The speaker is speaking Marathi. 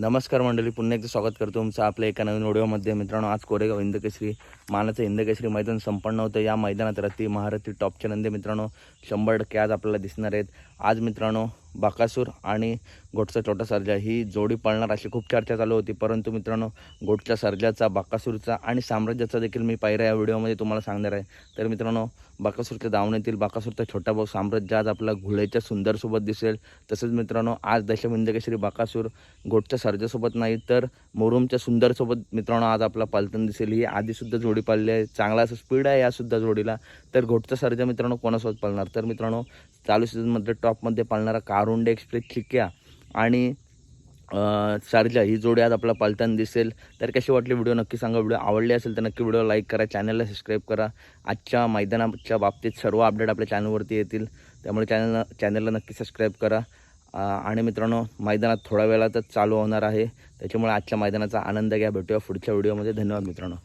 नमस्कार मंडळी पुन्हा एकदा स्वागत करतो तुमचं आपल्या एका नवीन व्हिडिओमध्ये मित्रांनो आज कोरेगाव हिंदकेसरी मानाचं हिंदकेसरी मैदान संपन्न होतं. या मैदानात रथी महारथी टॉपचे नंदे मित्रांनो शंभर टक्के आज आपल्याला दिसणार आहेत. आज मित्रांनो बाकासूर आणि गोटचा छोटा सर्जा. ही जोडी पळणार अशी खूप चर्चा चालू होती. परंतु मित्रांनो गोटच्या सर्जाचा बाकासूरचा आणि साम्राज्याचा देखील मी पायऱ्या या व्हिडिओमध्ये तुम्हाला सांगणार आहे. तर मित्रांनो बाकासूरच्या दावणीतील बाकासूरचा छोटा भाऊ साम्राज्य आज आपला घुळेच्या सुंदरसोबत दिसेल. तसेच मित्रांनो आज दशविंदकेश्री बाकासूर गोटच्या सर्जासोबत नाही तर मोरुमच्या सुंदरसोबत मित्रांनो आज आपला पालतन दिसेल. ही आधीसुद्धा जोडी पाळली आहे. चांगला असं स्पीड आहे यासुद्धा जोडीला. तर घोटचा सर्जा मित्रांनो कोणासोबत पाळणार? तर मित्रांनो चालू सीझनमध्ये टॉपमध्ये पाळणारा कारुंडे एक्सप्रेस चिक्या आणि सारजा ही जोडी आज आपला पालताना दिसेल. तर कशी वाटली व्हिडिओ नक्की सांगा. व्हिडिओ आवडली असेल तर नक्की व्हिडिओ लाईक करा चॅनलला सबस्क्राईब करा. आजच्या मैदानाच्या बाबतीत सर्व अपडेट आपल्या चॅनलवरती येतील. त्यामुळे चॅनल चॅनलला नक्की सबस्क्राईब करा. आणि मित्रांनो मैदानात थोड्या वेळातच चालू होणार आहे. त्याच्यामुळे आजच्या मैदानाचा आनंद घ्या. भेटूया पुढच्या व्हिडिओमध्ये. धन्यवाद मित्रांनो.